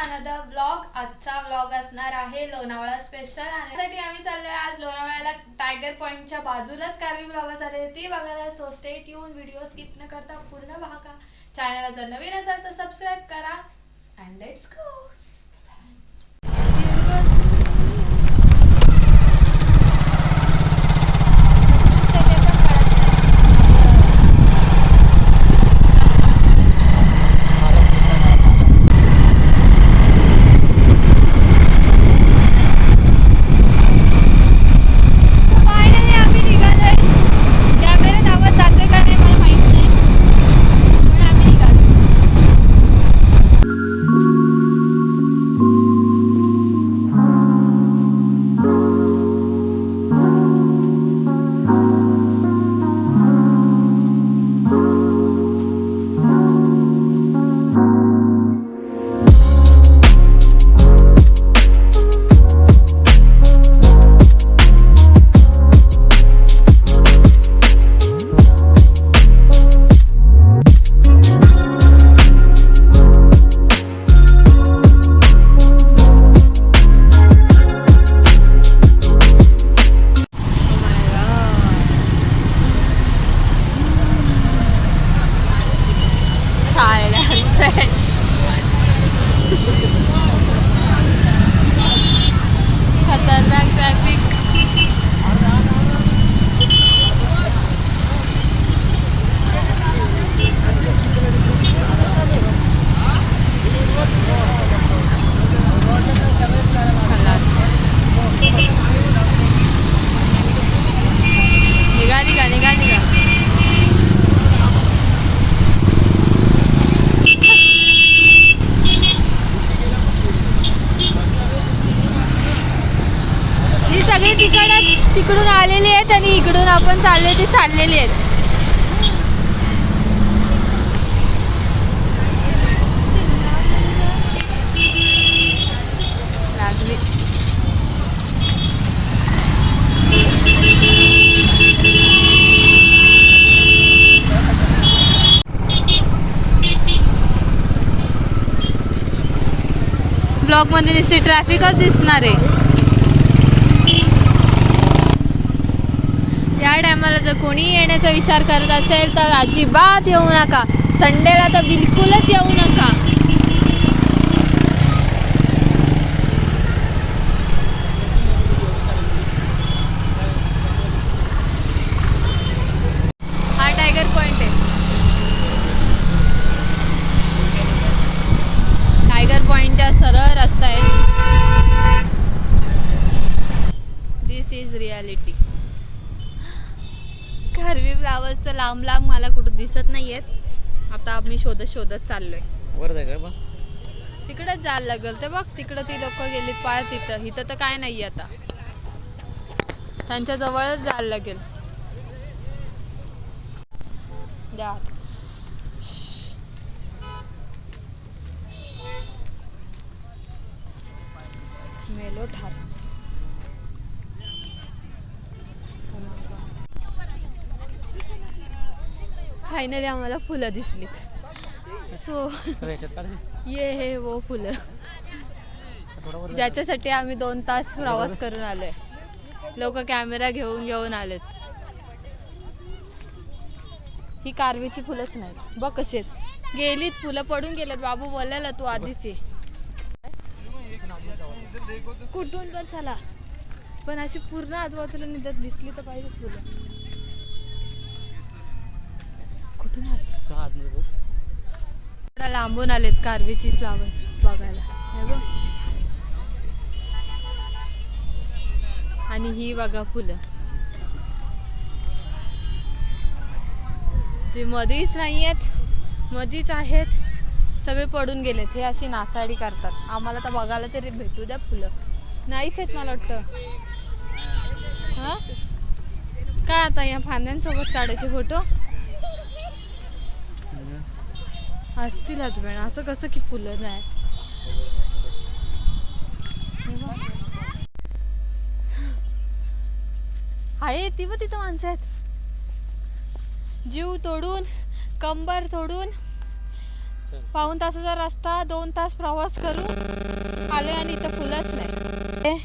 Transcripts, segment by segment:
Another blog आजचा blog असणार आहे लोणावळा स्पेशल आणि त्यासाठी आम्ही चाललोय आज लोणावळ्याला टायगर पॉईंटच्या बाजूलाच कार्वी ब्लॉगर्स आले. ती बघायला सो स्टेट येऊन व्हिडिओ स्किप न करता पूर्ण बघा. चॅनलला जर नवीन असाल तर सबस्क्राईब करा. अँड लेट्स गो खतरनाक ट्रॅफिक ही सगळी तिकडं तिकडून आलेली आहेत आणि इकडून आपण चालले ती चाललेली आहेत. ब्लॉकमध्ये ब्लॉग ट्रॅफिकच दिसणार आहे. या टायमाला जर कोणी येण्याचा विचार करत असेल तर अजिबात येऊ नका. संडेला तर बिलकुलच येऊ नका हा टायगर पॉइंट आहे टायगर पॉइंटच्या सरळ रस्ता आहे दिस इज रियालिटी खारवी फ्लावर्स तर लांब लांब मला कुठं दिसत नाहीयेत. आता आम्ही शोधत शोधत चाललोय. वर जायचं बा? तिकडंच जायला लागेल ते बघ तिकडं ती लोक गेली पाय तिथं. इथं तर काय नाही आता. त्यांच्या जवळच जायला लागेल. द्या. मेलो ठार. फायनली आम्हाला फुलं दिसलीत. सो ये हे वो फुलं. ज्याच्यासाठी आम्ही दोन तास प्रवास करून आलोय. लोक कॅमेरा घेऊन घेऊन आलेत. ही कारवीची फुलंच नाहीत. बघ कशी आहेत. गेलीत फुलं पडून गेलेत. बाबू बोलायला तू आधीच ये. कुठून पण चला. पण अशी पूर्ण आजूबाजूला निघत दिसली तर पाहिजे फुलं. आली चहा बघ. लांबून आलेत कारवीची फ्लावर्स बघायला. हे बघ. आणि ही बघा फुलं. जे मधीच नाही आहेत मधीच आहेत सगळे पडून गेलेत. हे अशी नासाडी करतात. आम्हाला तर बघायला तरी भेटू द्या फुलं. नाहीच आहेत मला वाटतं. हा? काय आता या फांद्यांसोबत काढायचे फोटो असतील हजबंड असं कसं की फुलं नाही. आहे ती व तिथं माणसं आहेत. जीव तोडून कंबर तोडून पाऊन तासाचा रस्ता दोन तास प्रवास करून आले आणि इथं फुलंच नाही.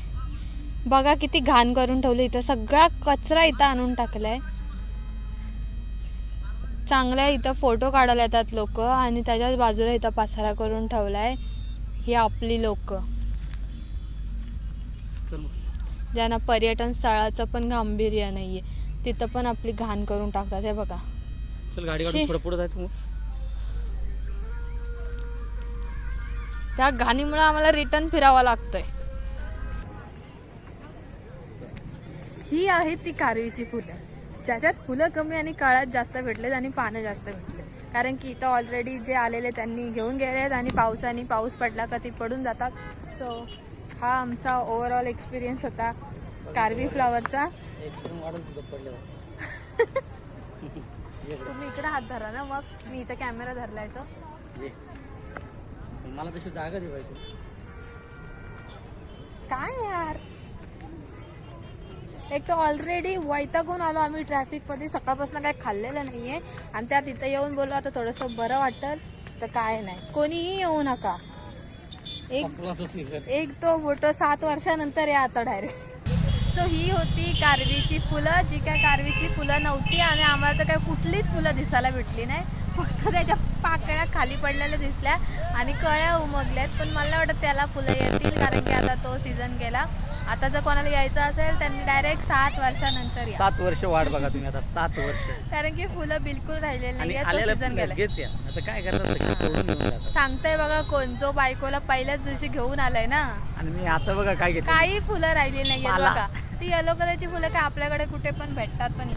बघा किती घाण करून ठेवलं. इथं सगळा कचरा इथं आणून टाकलाय. चांगल्या इथं फोटो काढायला येतात लोक आणि त्याच्याच बाजूला इथं पसारा करून ठेवलाय. ही आपली लोक. ज्यांना पर्यटन स्थळाचं पण गांभीर्य नाहीये तिथं पण आपली घाण करून टाकतात. हे बघा. चल गाडी शी. काढून पुढे पुढे जायचं मग. त्या घाणीमुळे आम्हाला रिटर्न फिरावं लागतंय. ही आहेत ती कारवीची फुलं ज्याच्यात फुलं कमी आणि काळात जास्त भेटलेत आणि पानं जास्त भेटले कारण की इथं ऑलरेडी जे आलेले त्यांनी घेऊन गेलेत आणि पावसाने पाऊस पडला का ती पडून जातात. सो हा आमचा ओव्हरऑल एक्सपिरियन्स होता कारवी फ्लॉवरचा. तुम्ही इकडे हात धरा ना मग. मी इथं कॅमेरा धरलाय तो. मला तशी जागा दे काय यार? एक तर ऑलरेडी वैतागून आलो आम्ही ट्रॅफिकमध्ये सकाळपासून काय खाल्लेलं नाहीये. आणि त्यात इथं येऊन बोललो आता थोडंसं बरं वाटेल तर काय नाही. कोणीही येऊ नका. एक एक तो फोटो सात वर्षानंतर या आता डायरेक्ट सो ही होती कारवीची फुलं. जी काय कारवीची फुलं नव्हती आणि आम्हाला तर काय कुठलीच फुलं दिसायला भेटली नाही. फक्त त्याच्या पाकळ्या खाली पडलेल्या दिसल्या आणि कळ्या उमगल्यात. पण मला नाही वाटत त्याला फुलं येतील कारण की आता तो सीझन गेला. आता जर कोणाला यायचं असेल त्यांनी डायरेक्ट सात वर्षानंतर या. सात वर्ष वाट बघा तुम्ही आता सात वर्ष. कारण की फुलं बिलकुल राहिलेली आणि नाही तो आलेला सीझन गेला लगेच या. आता काय करतात सगळे तोडून घेऊन जातात. सांगताय बघा कोण जो बायकोला पहिल्याच दिवशी घेऊन आलाय ना. आणि मी आता बघा काय घेतलं. काही फुलं राहिली नाहीयेत मला. बघा. ती येलो कलरची फुलं काय आपल्याकडे कुठे पण भेटतात पण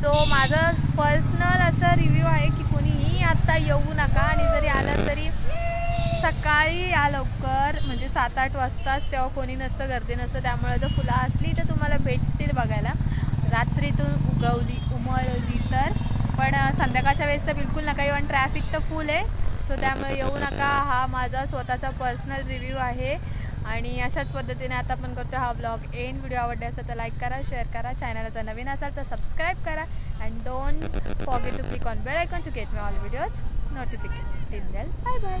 सो माझं पर्सनल असं रिव्ह्यू आहे की कोणीही आत्ता येऊ नका आणि जरी आलं तरी सकाळी या लवकर म्हणजे सात आठ वाजताच तेव्हा कोणी नसतं गर्दी नसतं त्यामुळे जर फुलं असली तर तुम्हाला भेटतील बघायला. रात्रीतून उगवली उमळली तर. पण संध्याकाळच्या वेळेस तर बिलकुल नका इवन ट्रॅफिक तर फुल आहे. सो त्यामुळे येऊ नका. हा माझा स्वतःचा पर्सनल रिव्ह्यू आहे. आणि अशाच पद्धतीने आता आपण करतो हा ब्लॉग. एन व्हिडिओ आवडले असेल तर लाईक करा शेअर करा. चॅनलला जर नवीन असाल तर सबस्क्राईब करा. And don't forget to click on bell icon to get me all videos notification till then bye bye